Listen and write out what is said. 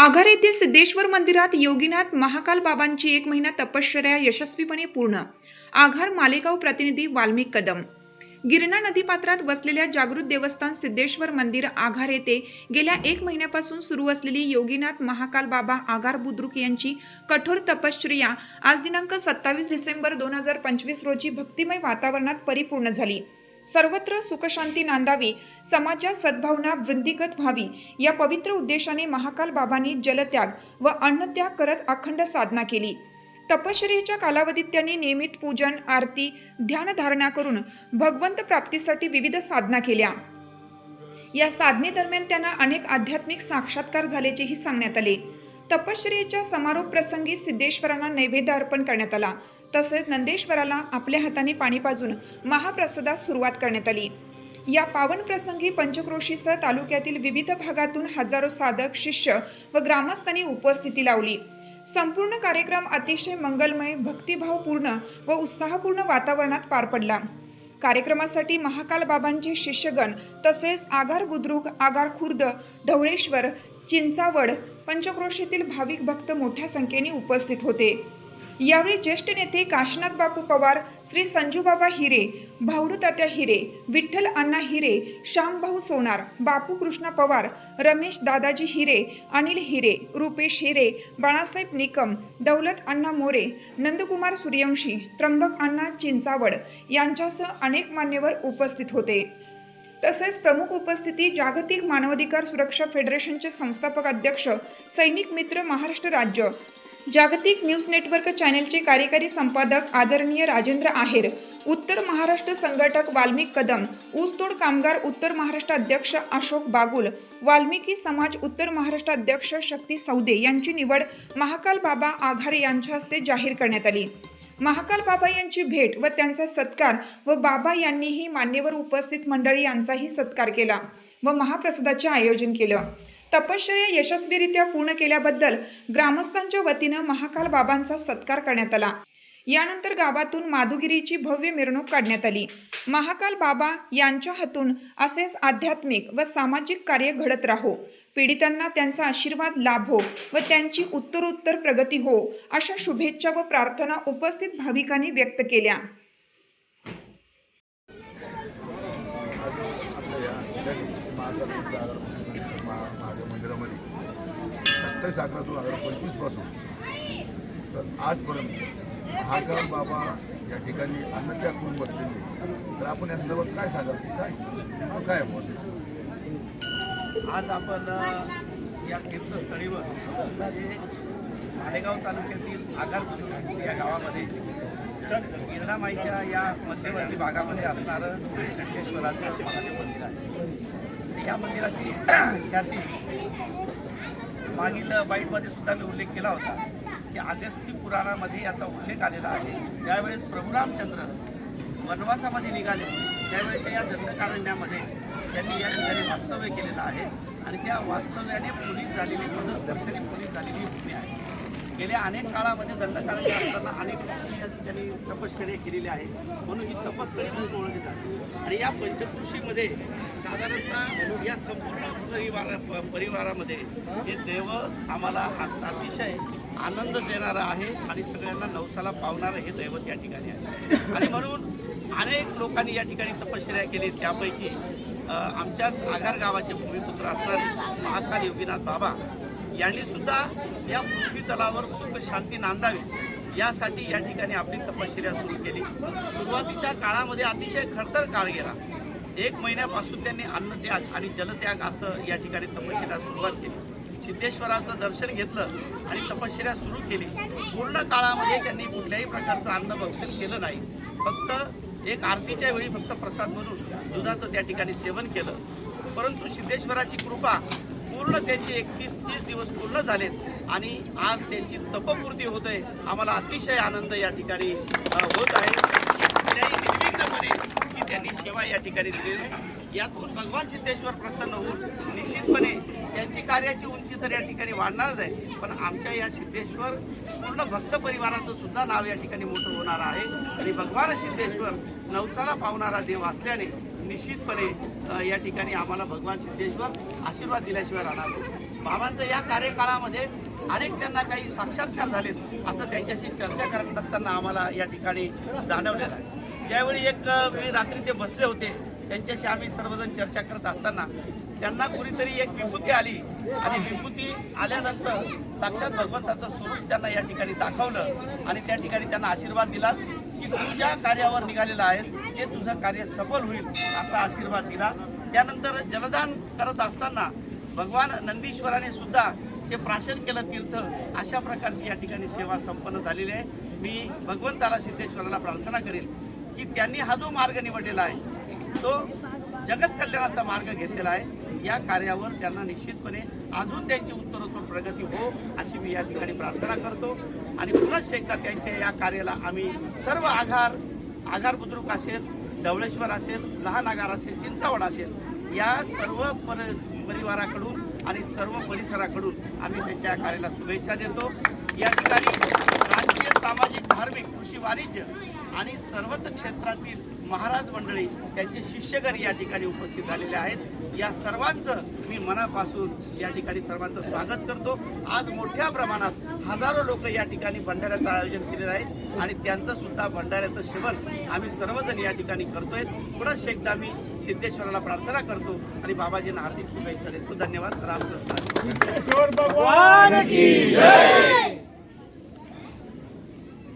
आघार येथील सिद्धेश्वर मंदिरात योगीनाथ महाकाल बाबांची एक महिना तपश्चर्या यशस्वीपणे पूर्ण. आघार मालेगाव प्रतिनिधी वाल्मिक कदम. गिरणा नदीपात्रात वसलेल्या जागृत देवस्थान सिद्धेश्वर मंदिर आघार येथे गेल्या एक महिन्यापासून सुरू असलेली योगीनाथ महाकाल बाबा आगार बुद्रुक यांची कठोर तपश्चर्या आज दिनांक सत्तावीस डिसेंबर दोन हजार पंचवीस रोजी भक्तिमय वातावरणात परिपूर्ण झाली. सर्वत्र सुखशांती नांदावी समाजात सद्भावना वृद्धिगत व्हावी या पवित्र उद्देशाने महाकाल बाबांनी जलत्याग व अन्नत्याग करत अखंड साधना केली. तपश्चर्याच्या कालावधीत त्यांनी नियमित पूजन आरती ध्यानधारणा करून भगवंत प्राप्तीसाठी विविध साधना केल्या. या साधनेदरम्यान त्यांना अनेक आध्यात्मिक साक्षात्कार झाल्याचेही सांगण्यात आले. तपश्चर्याच्या समारोप प्रसंगी सिद्धेश्वरांना नैवेद्य अर्पण करण्यात आला. तसेच नंदेश्वराला आपल्या हाताने पाणी पाजून महाप्रसादास सुरुवात करण्यात आली. या पावन प्रसंगी पंचक्रोशीसह तालुक्यातील विविध भागातून हजारो साधक शिष्य व ग्रामस्थांनी उपस्थिती लावली. संपूर्ण कार्यक्रम अतिशय मंगलमय भक्तिभावपूर्ण व उत्साहपूर्ण वातावरणात पार पडला. कार्यक्रमासाठी महाकाल बाबांचे शिष्यगण तसेच आगार बुद्रुक आगार खुर्द ढवळेश्वर चिंचावड पंचक्रोशीतील भाविक भक्त मोठ्या संख्येने उपस्थित होते. यावेळी ज्येष्ठ नेते काशीनाथ बापू पवार श्री संजूबाबा हिरे भावडूतात्या हिरे विठ्ठल अण्णा हिरे श्यामभाऊ सोनार बापू कृष्णा पवार रमेश दादाजी हिरे अनिल हिरे रुपेश हिरे बाळासाहेब निकम दौलत अण्णा मोरे नंदकुमार सूर्यवंशी त्र्यंबक अण्णा चिंचावड यांच्यासह अनेक मान्यवर उपस्थित होते. तसेच प्रमुख उपस्थिती जागतिक मानवाधिकार सुरक्षा फेडरेशनचे संस्थापक अध्यक्ष सैनिक मित्र महाराष्ट्र राज्य जागतिक न्यूज नेटवर्क चॅनेलचे कार्यकारी संपादक आदरणीय राजेंद्र आहेर उत्तर महाराष्ट्र संघटक वाल्मिक कदम ऊसतोड कामगार उत्तर महाराष्ट्र अध्यक्ष अशोक बागुल वाल्मिकी समाज उत्तर महाराष्ट्र अध्यक्ष शक्ती सौदे यांची निवड महाकाल बाबा आघारे यांच्या हस्ते जाहीर करण्यात आली. महाकाल बाबा यांची भेट व त्यांचा सत्कार व बाबा यांनीही मान्यवर उपस्थित मंडळी यांचाही सत्कार केला व महाप्रसादाचे आयोजन केलं. तपश्चर्या यशस्वीरित्या पूर्ण केल्याबद्दल ग्रामस्थांच्या वतीनं महाकाल बाबांचा सत्कार करण्यात आला. यानंतर गावातून माधुगिरीची भव्य मिरवणूक काढण्यात आली. महाकाल बाबा यांच्या हातून असेच आध्यात्मिक व सामाजिक कार्य घडत राहो. पीडितांना त्यांचा आशीर्वाद लाभो हो व त्यांची उत्तरोत्तर प्रगती हो अशा शुभेच्छा व प्रार्थना उपस्थित भाविकांनी व्यक्त केल्या. माझ्या मंदिरामध्ये. सत्तावीस अकरा दोन हजार पंचवीसपासून तर आजपर्यंत महाकाल बाबा या ठिकाणी अन्नत्याग करून बसलेले तर आपण या संदर्भात काय सांगाल? काय? काय आज आपण या तीर्थस्थळीवर म्हणजे मालेगाव तालुक्यातील आगार या गावामध्ये गिरणामाईच्या या मध्यवर्ती भागामध्ये असणारं शंकेश्वराचं महादेव मंदिर आहे. या मंदिराची ख्याती मागील बाईटमध्ये सुद्धा मी उल्लेख केला होता की अगस्ती पुराणामध्ये याचा उल्लेख आलेला आहे. ज्यावेळेस प्रभुरामचंद्र वनवासामध्ये निघाले. त्यावेळेच्या या दंडकारण्यामध्ये त्यांनी या ठिकाणी वास्तव्य केलेलं आहे. आणि त्या वास्तव्याने पुनीत झालेली पदस्पर्शनी पुनीत झालेली भूमी आहे. गेल्या अनेक काळामध्ये दंडकारण्य असताना अनेक त्यांनी या तपश्चर्या केलेली आहे. म्हणून ही तपस्थळी म्हणून ओळखली जाते आणि या पंचकृषीमध्ये साधारणतः या संपूर्ण परिवारा प- परिवारामध्ये हे देव आम्हाला अतिशय आनंद देणारं आहे आणि सगळ्यांना नवसाला पावणारं हे दैवत या ठिकाणी आहे. आणि म्हणून अनेक लोकांनी या ठिकाणी तपश्चर्या केली. त्यापैकी आमच्याच आगार गावाचे भूमिपुत्र असणारे महाकाल योगीनाथ बाबा. यांनी सुद्धा या पृथ्वी तलावर सुख शांती नांदावी. यासाठी या ठिकाणी आपली तपश्चर्या सुरू केली. सुरुवातीच्या काळामध्ये अतिशय खडतर काळ गेला. एक महिन्यापासून त्यांनी अन्नत्याग आणि जलत्याग असं या ठिकाणी तपश्चर्या सुरुवात केली. सिद्धेश्वराचं दर्शन घेतलं आणि तपश्चर्या सुरू केली. पूर्ण काळामध्ये त्यांनी कुठल्याही प्रकारचं अन्न भक्षण केलं नाही. फक्त एक आरतीच्या वेळी फक्त प्रसाद म्हणून दुधाचं त्या ठिकाणी सेवन केलं. परंतु सिद्धेश्वराची कृपा पूर्ण त्यांचे एकतीस तीस दिवस पूर्ण झालेत. आणि आज त्यांची तपपूर्ती होत आहे आम्हाला अतिशय आनंद या ठिकाणी होत आहे. निर्विघ्नपणे की त्यांनी सेवा या ठिकाणी दिलेली आहे. यातून भगवान सिद्धेश्वर प्रसन्न होऊन निश्चितपणे त्यांची कार्याची उंची तर या ठिकाणी वाढणारच आहे. पण आमच्या या सिद्धेश्वर पूर्ण भक्त परिवाराचं सुद्धा नाव या ठिकाणी मोठं होणार आहे. आणि भगवान सिद्धेश्वर नवसाला पावणारा देव असल्याने निश्चितपणे या ठिकाणी आम्हाला भगवान सिद्धेश्वर आशीर्वाद दिल्याशिवाय राहणार नाही. बाबांचं या कार्यकाळामध्ये अनेक त्यांना काही साक्षात्कार झालेत असं त्यांच्याशी चर्चा करताना आम्हाला या ठिकाणी जाणवलेलं आहे ज्यावेळी एक वेळी रात्री ते बसले होते त्यांच्याशी आम्ही सर्वजण चर्चा करत असताना त्यांना कुणीतरी एक विभूती आली आणि विभूती आल्यानंतर साक्षात भगवंताचं स्वरूप त्यांना या ठिकाणी दाखवलं आणि त्या ठिकाणी त्यांना आशीर्वाद दिला की तू ज्या कार्यावर निघालेला आहेस ते तुझं कार्य सफल होईल असा आशीर्वाद दिला. त्यानंतर जलदान करत असताना भगवान नंदीश्वराने सुद्धा हे प्राशन केलं तीर्थ. अशा प्रकारची या ठिकाणी सेवा संपन्न झालेली आहे. मी भगवंताला सिद्धेश्वराला प्रार्थना करेल की त्यांनी हा जो मार्ग निवडलेला आहे तो जगत कल्याणाचा मार्ग घेतलेला आहे. या कार्यावर त्यांना निश्चितपणे अजून त्यांची उत्तरोत्तर प्रगती हो अशी मी या ठिकाणी प्रार्थना करतो. आणि पुनश्च एकदा त्यांच्या या कार्याला आम्ही सर्व आघार आगार बुद्रुक असेल ढवळेश्वर असेल लहान आगार असेल चिंचावड असेल या सर्व पर परिवाराकडून आणि सर्व परिसराकडून आम्ही त्यांच्या कार्याला शुभेच्छा देतो. या ठिकाणी राजकीय सामाजिक धार्मिक कृषी वाणिज्य आणि सर्वच क्षेत्रातील महाराज मंडळी त्यांचे शिष्यगण या ठिकाणी उपस्थित झालेले आहेत. या सर्वांचं मी मनापासून या ठिकाणी सर्वांचं स्वागत करतो. आज मोठ्या प्रमाणात हजारो लोक या ठिकाणी भंडाऱ्याचं आयोजन केलेलं आहे आणि त्यांचं सुद्धा भंडाऱ्याचं सेवन आम्ही सर्वजण या ठिकाणी करतोय. पुढंच एकदा मी सिद्धेश्वराला प्रार्थना करतो आणि बाबाजींना हार्दिक शुभेच्छा देतो. धन्यवाद. रामकृष्ण.